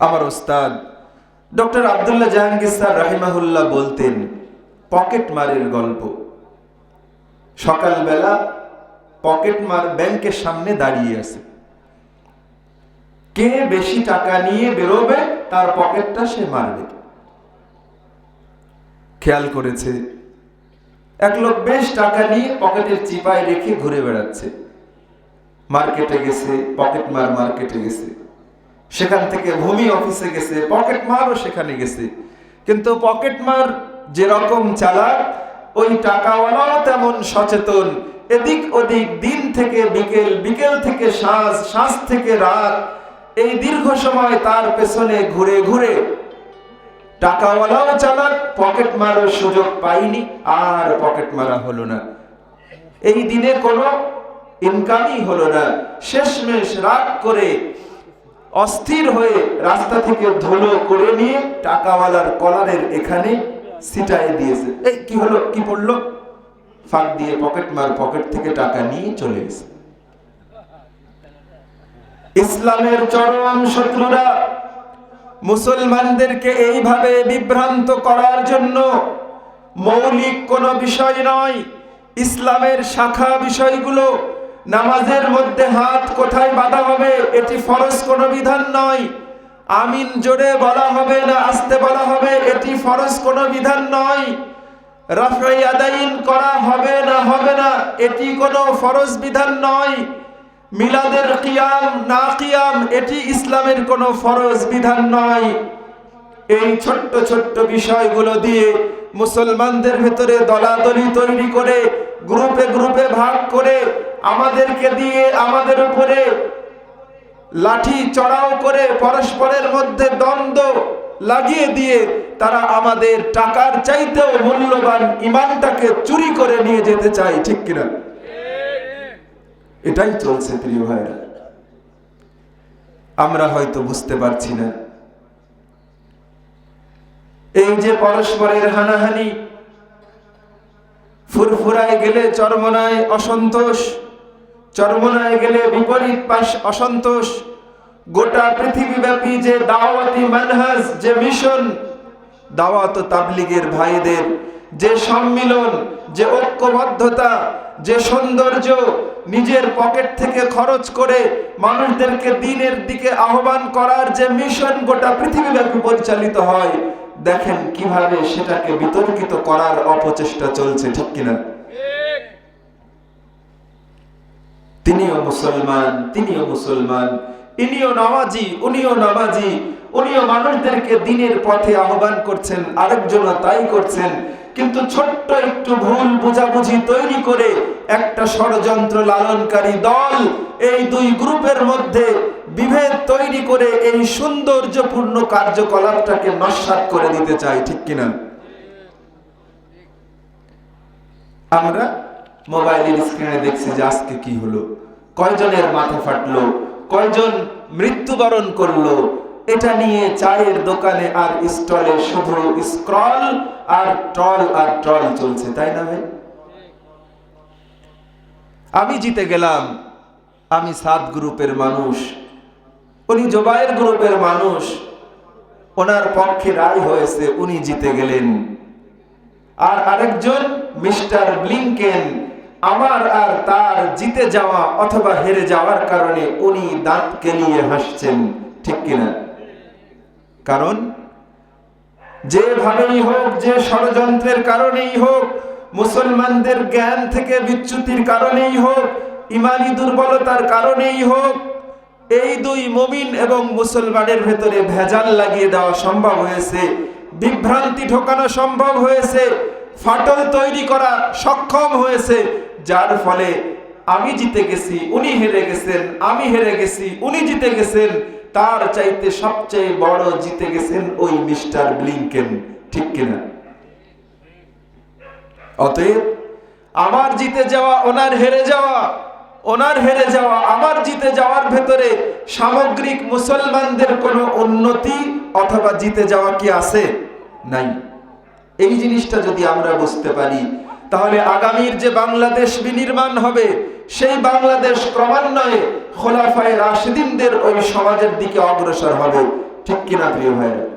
আমার ওস্তাদ, doctor Abdullah Jahangir sir রাহিমাহুল্লাহ বলতেন, পকেট মারের গল্প। সকালবেলা পকেট মার ব্যাংকের সামনে দাঁড়িয়ে আছে। কে বেশি টাকা নিয়ে বেরোবে, তার পকেটটা সে মারবে। খেয়াল করেছে, এক লোক বেশ টাকা নিয়ে পকেটের চিপায় রেখে ঘুরে বেড়াচ্ছে। মার্কেটে গেছে, পকেট মার মার্কেটে গেছে। সেখান থেকে ভূমি অফিসে গেছে, পকেট মারও সেখানে গেছে। কিন্তু পকেট মার যেরকম চালাক ওই টাকাওয়ালাও তেমন সচেতন। এদিক ওদিক দিন থেকে বিকেল বিকেল থেকে সাঁঝ সাঁঝ থেকে রাত। এই দীর্ঘ সময় তার পেছনে ঘুরে ঘুরে টাকাওয়ালাও চালাক, পকেট মারার সুযোগ পাইনি, আর পকেট মারা হলো না। এই দিনে কোনো ইনকামই হলো না। শেষমেশ রাগ করে অস্থির হয়ে রাস্তা থেকে ধুলো করে নিয়ে টাকাওয়ালার কলারের এখানে সিটাই দিয়েছে। এই কি হলো? কি পড়ল? ফাঁক দিয়ে পকেট মার পকেট থেকে টাকা নিয়ে চলে গেছে। ইসলামের চরম শত্রুরা মুসলমানদেরকে এইভাবে বিভ্রান্ত করার জন্য মৌলিক কোনো বিষয় নয়, ইসলামের শাখা বিষয়গুলো নামাজের মধ্যে হাত কোথায় বাঁধা হবে, এটি ফরজ কোনো বিধান নয়। আমিন জোরে বলা হবে না আসতে বলা হবে, এটি ফরজ কোনো বিধান নয়। রাফাই আদাইন করা হবে না হবে না, এটি কোনো ফরজ বিধান নয়। মিলাদের কিয়াম না কিয়াম, এটি ইসলামের কোনো ফরজ বিধান নয়। এই ছোট্ট ছোট্ট বিষয়গুলো দিয়ে মুসলমানদের ভেতরে দলাদলি তৈরি করে, গ্রুপে গ্রুপে ভাগ করে আমাদেরকে দিয়ে আমাদের উপরে লাঠি চড়াও করে পরস্পরের মধ্যে দ্বন্দ্ব লাগিয়ে দিয়ে তারা আমাদের টাকার চাইতেও মূল্যবান ইমানটাকে চুরি করে নিয়ে যেতে চায়, ঠিক কিনা? এটাই চলছে, প্রিয় ভাইরা। আমরা হয়তো বুঝতে পারছি না। এই যে পরস্পরের হানাহানি, ফুরফুরায় গেলে চরমনায় অসন্তোষ চরমনায় গেলে বিপরীত পাশ অসন্তোষ। গোটা পৃথিবীব্যাপী যে দাওয়াতি মানহাজ, যে মিশন, দাওয়াত তাবলিগের ভাইদের যে সম্মিলন, যে ঐক্যবদ্ধতা, যে সৌন্দর্য নিজের পকেট থেকে খরচ করে মানুষদেরকে দিনের দিকে আহ্বান করার যে মিশন গোটা পৃথিবীব্যাপী পরিচালিত হয়, দেখেন কীভাবে সেটাকে বিতর্কিত করার অপচেষ্টা চলছে, ঠিক কিনা? তিনিও মুসলমান তিনিও মুসলমান। ইনিও নামাজি, উনিও নামাজি। উনিও মানুষদেরকে দিনের পথে আহ্বান করছেন আরেকজন তাই করছেন। কিন্তু ছোট্ট একটু ভুল বুঝাবুঝি তৈরি করে একটা ষড়যন্ত্র লালনকারী দল এই দুই গ্রুপের মধ্যে বিভেদ তৈরি করে এই সৌন্দর্যপূর্ণ কার্যকলাপটাকে নস্বাত করে দিতে চাই ঠিক কিনা? আমরা মোবাইলের স্ক্রিনে দেখছি যে আজকে কি হলো। কয়জনের মাথা ফাটলো, কয়জন মৃত্যুবরণ করল। এটা নিয়ে চায়ের দোকানে আর স্টলে শুধু স্ক্রল আর টল আর টল চলছে, তাই না ভাই? আমি জিতে গেলাম। আমি সাত গ্রুপের মানুষ। উনি জোবাইয়ের গ্রুপের মানুষ। ওনার পক্ষে রায় হয়েছে, উনি জিতে গেলেন। আর আরেকজন মিস্টার ব্লিংকেন আমার আর তার জিতে যাওয়া অথবা হেরে যাওয়ার কারণে উনি দাঁত কেলিয়ে হাসছেন, ঠিক কিনা? কারণ যেভাবেই হোক, যে ষড়যন্ত্রের কারণেই হোক, মুসলমানদের জ্ঞান থেকে বিচ্যুতির কারণেই হোক, ইমানি দুর্বলতার কারণেই হোক, এই দুই মমিন এবং মুসলমানের ভেতরে ভেজাল লাগিয়ে দেওয়া সম্ভব হয়েছে, বিভ্রান্তি ঢোকানো সম্ভব হয়েছে, ফাটল তৈরি করা সক্ষম হয়েছে যার ফলে আমি জিতে গেছি, উনি হেরে গেছেন, আমি হেরে গেছি, উনি জিতে গেছেন, তার চাইতে সবচেয়ে বড় জিতে গেছেন ওই মিস্টার ব্লিংকেন, ঠিক কিনা? অতএব আমার জিতে যাওয়া, ওনার হেরে যাওয়া, ওনার হেরে যাওয়া, আমার জিতে যাওয়ার ভেতরে সামগ্রিক মুসলমানদের কোনো উন্নতি অথবা জিতে যাওয়া কি আছে? নাই। এই জিনিসটা যদি আমরা বুঝতে পারি তাহলে আগামীর যে বাংলাদেশ বিনির্মাণ হবে, সেই বাংলাদেশ ক্রমান্বয়ে খোলাফায় রাশিদিনদের ওই সমাজের দিকে অগ্রসর হবে। ঠিক কিনা প্রিয় ভাইয়েরা?